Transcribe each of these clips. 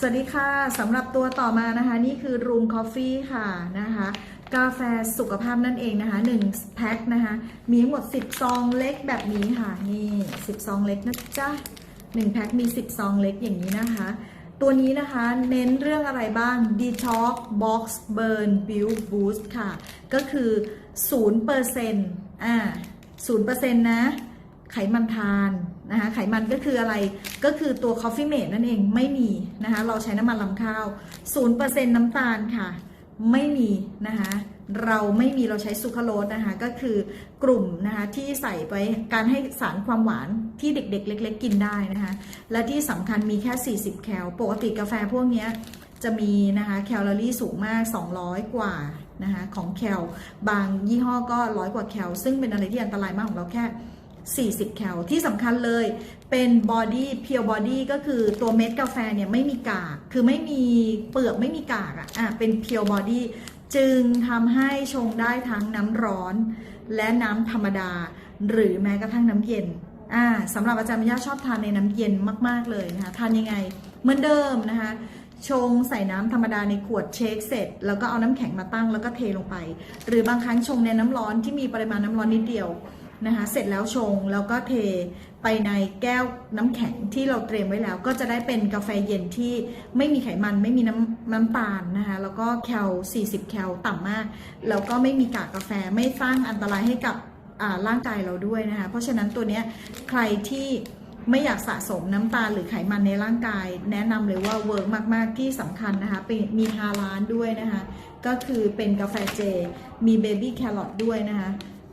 สวัสดีค่ะสำหรับตัวต่อมานะคะ นี่คือ Room Coffee ค่ะนะคะ กาแฟสุขภาพนั่นเองนะคะ1แพ็คนะคะ มีทั้งหมด 10 ซองเล็กแบบนี้ค่ะ นี่ 10 ซองเล็กนะจ๊ะ1แพ็คมี 10 ซองเล็กอย่างนี้นะคะ ตัวนี้นะคะเน้นเรื่องอะไรบ้าง Detox Box Burn Build Boost ค่ะ ก็คือ0%อ่า0%นะ ไขมันทาน นะคะไขมันก็คืออะไรก็คือตัว Coffee Mate นั่นเองไม่มีนะคะเราใช้น้ำมันลำข้าว 0%น้ำตาลค่ะไม่มีนะคะเราไม่มีเราใช้ซูคราโรสนะคะก็คือกลุ่มนะคะที่ใส่ไปการให้สารความหวานที่เด็กๆ เล็ก ๆ กินได้นะคะและที่สำคัญมีแค่ 40 แคลปกติกาแฟพวกนี้จะมีนะคะแคลอรี่สูงมาก 200 กว่านะคะของแคลบางยี่ห้อก็ร้อยกว่าแคลซึ่งเป็นอะไรที่อันตรายมากของเราแค่ 40 แคลที่สำคัญเลยเป็นบอดี้เพียวบอดี้ก็คือตัวเม็ดกาแฟเนี่ยไม่มีกาก คือไม่มีเปลือกไม่มีกากอะอะเป็นเพียวบอดี้จึงทำให้ชงได้ทั้งน้ำร้อน และน้ำธรรมดา หรือแม้กระทั่งน้ำเย็นอ่าสำหรับอาจารย์มิยาชอบทานในน้ำเย็นมาก ๆ เลยนะคะทานยังไงเหมือนเดิมนะคะชงใส่น้ำธรรมดาในขวดเชคเสร็จ แล้วก็เอาน้ำแข็งมาตั้งแล้วก็เทลงไป หรือบางครั้งชงในน้ำร้อนที่มีปริมาณน้ำร้อนนิดเดียว นะคะเสร็จแล้วชงแล้วก็เทไปในแก้วน้ำแข็งที่เราเตรียมไว้แล้ว ก็จะได้เป็นกาแฟเย็นที่ไม่มีไขมันไม่มีน้ำน้ำตาลนะคะแล้วก็แคล 40 แคลต่ำมาก แล้วก็ไม่มีกากกาแฟไม่สร้างอันตรายให้กับร่างกายเราด้วยนะคะเพราะฉะนั้นตัวนี้ใครที่ไม่อยากสะสมน้ำตาลหรือไขมันในร่างกาย แนะนำเลยว่าเวิร์กมาก ๆ ที่สำคัญนะคะเป็นมีฮาลานด้วยนะคะ ก็คือเป็นกาแฟเจ มีเบบี้แครอทด้วยนะคะ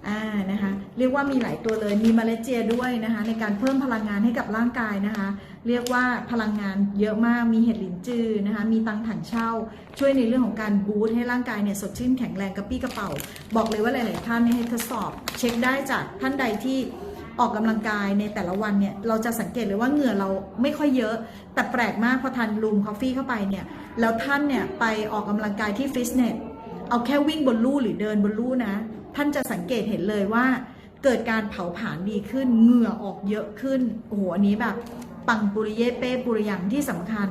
อ่านะคะเรียกว่ามีหลายตัวเลยมีมล็ดเจียด้วยนะคะในการเพิ่มพลังงานให้กับร่างกายนะคะ เรียกว่าพลังงานเยอะมากมีเห็ดหลินจือนะคะมีตังถังเช่า ช่วยในเรื่องของการบูสต์ให้ร่างกายเนี่ยสดชื่นแข็งแรงกระปี้กระเป๋า บอกเลยว่าหลาย ๆ ท่านเนี่ยให้ทดสอบ เช็คได้จากท่านใดที่ออกกำลังกายในแต่ละวันเนี่ยเราจะสังเกตเลยว่าเหงื่อเราไม่ค่อยเยอะ แต่แปลกมากพอทานรูมคอฟฟี่เข้าไปเนี่ยแล้วท่านเนี่ยไปออกกำลังกายที่ฟิตเนสเอาแค่วิ่งบนลู่หรือเดินบนลู่นะ ท่านจะสังเกตเห็นเลยว่าเกิดการเผาผลาญดีขึ้นเหงื่อออกเยอะขึ้นโอ้โหอันนี้แบบปังปุริเย่เป้ปุริยังที่สำคัญ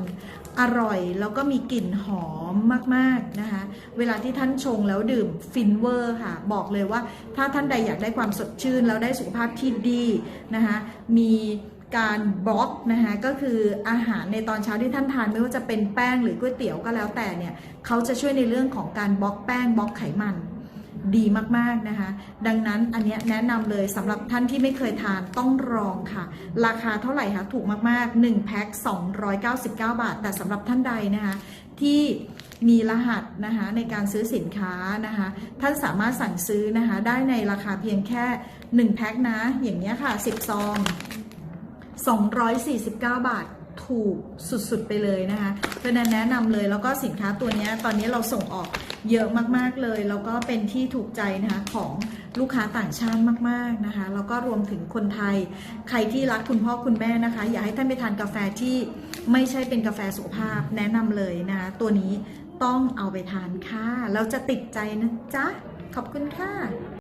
อร่อยแล้วก็มีกลิ่นหอมมากๆนะคะ เวลาที่ท่านชงแล้วดื่มฟินเวอร์ค่ะ บอกเลยว่าถ้าท่านใดอยากได้ความสดชื่น แล้วได้สุขภาพที่ดีนะคะมีการบล็อกนะคะก็คืออาหารในตอนเช้าที่ท่านทานไม่ว่าจะเป็นแป้งหรือก๋วยเตี๋ยวก็แล้วแต่เนี่ยเขาจะช่วยในเรื่องของการบล็อกแป้งบล็อกไขมัน ดีมากๆนะคะ ดังนั้นอันนี้แนะนำเลยสำหรับท่านที่ไม่เคยทานต้องลองค่ะ ราคาเท่าไหร่คะถูกมากๆ1แพ็ค299 บาท แต่สำหรับท่านใดนะคะที่มีรหัสนะคะในการซื้อสินค้านะคะท่านสามารถสั่งซื้อนะคะได้ในราคาเพียงแค่ 1 แพ็คนะ อย่างเงี้ยค่ะ 10 ซอง 249 บาท ถูกสุดๆไปเลยนะคะเพราะนั้นแนะนำเลยแล้วก็สินค้าตัวนี้ตอนนี้เราส่งออกเยอะมากๆเลย แล้วก็เป็นที่ถูกใจนะคะของลูกค้าต่างชาติมากๆนะคะแล้วก็รวมถึงคนไทย ใครที่รักคุณพ่อคุณแม่นะคะ อยากให้ท่านไปทานกาแฟที่ไม่ใช่เป็นกาแฟสุขภาพแนะนำเลยนะคะตัวนี้ต้องเอาไปทานค่ะแล้วจะติดใจนะจ๊ะ ขอบคุณค่ะ